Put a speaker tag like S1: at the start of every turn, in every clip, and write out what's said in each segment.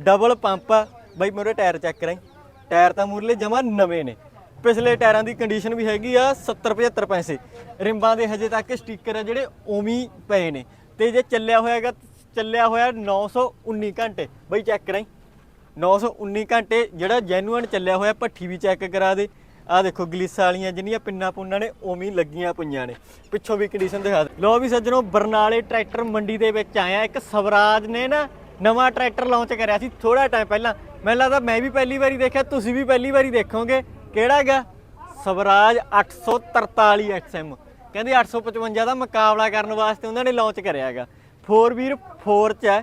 S1: Double pump ਆ। ਬਾਈ, ਮੇਰੇ tyre check ਕਰਾਈ। ਟਾਇਰ ਤਾਂ ਮੂਰਲੇ ਜਮਾ ਨਵੇਂ ਨੇ। ਪਿਛਲੇ ਟਾਇਰਾਂ ਦੀ ਕੰਡੀਸ਼ਨ ਵੀ ਹੈਗੀ ਆ 70 75 ਪੈਸੇ। ਰਿੰਬਾਂ ਦੇ ਹਜੇ ਤੱਕ ਸਟicker ਆ ਜਿਹੜੇ ਉਵੇਂ ਪਏ ਨੇ। ਤੇ ਜੇ ਚੱਲਿਆ ਹੋਇਆਗਾ ਚੱਲਿਆ ਹੋਇਆ 919 ਘੰਟੇ। ਬਈ ਚੈੱਕ ਕਰਾਈ। 919 ਘੰਟੇ ਜਿਹੜਾ ਜੈਨੂਅਨ ਚੱਲਿਆ ਹੋਇਆ, ਭੱਠੀ ਵੀ ਚੈੱਕ ਕਰਾ ਦੇ। ਆਹ ਦੇਖੋ, ਗਲੀਸਾਂ ਵਾਲੀਆਂ ਜਿੰਨੀਆਂ ਪਿੰਨਾ ਪੁੰਨਾਂ ਨੇ, ਉਵੇਂ ਲੱਗੀਆਂ ਪਈਆਂ ਨੇ। ਪਿੱਛੋਂ ਵੀ ਕੰਡੀਸ਼ਨ ਦਿਖਾ ਦੇ। ਲੋ ਵੀ ਸੱਜਣੋ, ਬਰਨਾਲੇ ਟਰੈਕਟਰ ਮੰਡੀ ਦੇ ਵਿੱਚ ਆਇਆ ਇੱਕ ਸਵਰਾਜ ਨੇ ਨਾ ਨਵਾਂ ਟਰੈਕਟਰ ਲਾਂਚ ਕਰਿਆ ਸੀ ਥੋੜਾ ਟਾਈਮ ਪਹਿਲਾਂ। ਮੈਨੂੰ ਲੱਗਦਾ ਮੈਂ ਵੀ ਪਹਿਲੀ ਵਾਰੀ ਦੇਖਿਆ, ਤੁਸੀਂ ਵੀ ਪਹਿਲੀ ਵਾਰੀ ਦੇਖੋਗੇ। ਕਿਹੜਾ ਹੈਗਾ? ਸਵਰਾਜ 843 XM ਕਹਿੰਦੇ 855 ਦਾ ਮੁਕਾਬਲਾ ਕਰਨ ਵਾਸਤੇ ਉਹਨਾਂ ਨੇ ਲਾਂਚ ਕਰਿਆ ਹੈਗਾ। 4 ਵੀਰ 4 ਚ ਹੈ।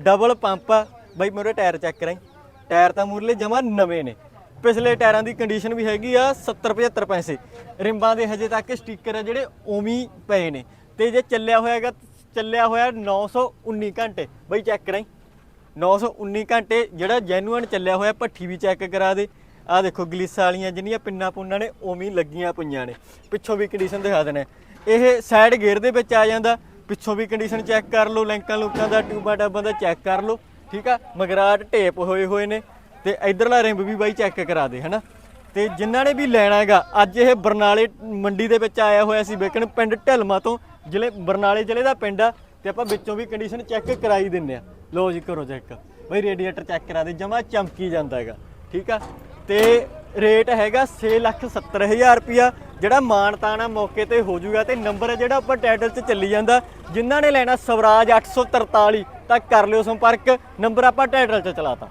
S1: ਡਬਲ ਪੰਪ ਬਈ, ਮੇਰੇ ਟਾਇਰ ਚੈੱਕ ਕਰਾਈ। ਟਾਇਰ ਤਾਂ ਮੂਰਲੇ ਜਮਾ ਨਵੇਂ ਨੇ। ਪਿਛਲੇ ਟਾਇਰਾਂ ਦੀ ਕੰਡੀਸ਼ਨ ਵੀ ਹੈਗੀ ਆ 70 75 ਪੈਸੇ। ਰਿੰਬਾਂ ਦੇ ਹਜੇ ਤੱਕ ਸਟicker ਆ ਜਿਹੜੇ ਉਵੇਂ ਪਏ ਨੇ। ਤੇ ਜੇ ਚੱਲਿਆ ਹੋਇਆਗਾ ਚੱਲਿਆ ਹੋਇਆ 919 ਘੰਟੇ। ਬਾਈ ਚੈੱਕ ਕਰਾਈ। 919 ਘੰਟੇ ਜਿਹੜਾ ਜੈਨੂਅਨ ਚੱਲਿਆ ਹੋਇਆ, ਭੱਠੀ ਵੀ ਚੈੱਕ ਕਰਾ ਦੇ। ਆਹ ਦੇਖੋ ਗਲੀਸਾਂ ਵਾਲੀਆਂ ਜਿੰਨੀਆਂ ਪਿੰਨਾ ਪੁੰਨਾਂ ਨੇ, ਉਵੇਂ ਲੱਗੀਆਂ ਪਈਆਂ ਨੇ। ਪਿੱਛੋਂ ਵੀ ਕੰਡੀਸ਼ਨ ਦਿਖਾ ਦੇਣਾ ਇਹ ਸਾਈਡ ਗੇਅਰ ਦੇ ਵਿੱਚ ਆ ਜਾਂਦਾ। ਪਿੱਛੋਂ ਵੀ ਕੰਡੀਸ਼ਨ ਚੈੱਕ ਕਰ ਲਓ, ਲੈਂਕਾਂ ਲੁਕਾਂ ਦਾ, ਟਿਊਬਾਂ ਟਾਬਾਂ ਦਾ ਚੈੱਕ ਕਰ ਲਓ। ਠੀਕ ਆ? ਮਗਰਾਟ ਢੇਪ ਹੋਏ ਹੋਏ ਨੇ ਤੇ ਇਧਰਲਾ ਰਿੰਬ ਵੀ ਬਾਈ ਚੈੱਕ ਕਰਾ ਦੇ, ਹਨਾ? ਤੇ ਜਿਨ੍ਹਾਂ ਨੇ ਵੀ ਲੈਣਾ ਹੈਗਾ, ਅੱਜ ਇਹ ਬਰਨਾਲੇ ਮੰਡੀ ਦੇ ਵਿੱਚ ਆਇਆ ਹੋਇਆ ਸੀ ਵੇਖਣ, ਪਿੰਡ ਢਲਮਾ ਤੋਂ। ਜ਼ਿਲ੍ਹੇ ਬਰਨਾਲੇ ਜ਼ਿਲ੍ਹੇ ਦਾ ਪਿੰਡ ਆ ਤੇ ਆਪਾਂ ਵਿੱਚੋਂ ਵੀ ਕੰਡੀਸ਼ਨ ਚੈੱਕ ਕਰਾਈ ਦਿੰਨੇ ਆ। ਲੋ ਜੀ ਕਰੋ ਚੈੱਕ ਬਈ ਰੇਡੀਏਟਰ ਚੈੱਕ ਕਰਾ ਦੇ, ਜਮਾ ਚਮਕੀ ਜਾਂਦਾ ਹੈਗਾ, ਠੀਕ ਆ? ਤੇ ਰੇਟ ਹੈਗਾ 670000 ਰੁਪਿਆ ਜਿਹੜਾ ਮਾਨਤਾਨਾ ਮੌਕੇ ਤੇ ਹੋ ਜਾਊਗਾ ਤੇ ਨੰਬਰ ਹੈ ਜਿਹੜਾ ਆਪਾਂ ਟਾਈਟਲ 'ਚ ਚੱਲੀ ਜਾਂਦਾ। ਜਿਨ੍ਹਾਂ ਨੇ ਲੈਣਾ ਸਵਰਾਜ 843 ਤਾਂ ਕਰ ਲਿਓ ਸੰਪਰਕ ਨੰਬਰ ਆਪਾਂ ਟਾਈਟਲ 'ਚ ਚਲਾਤਾ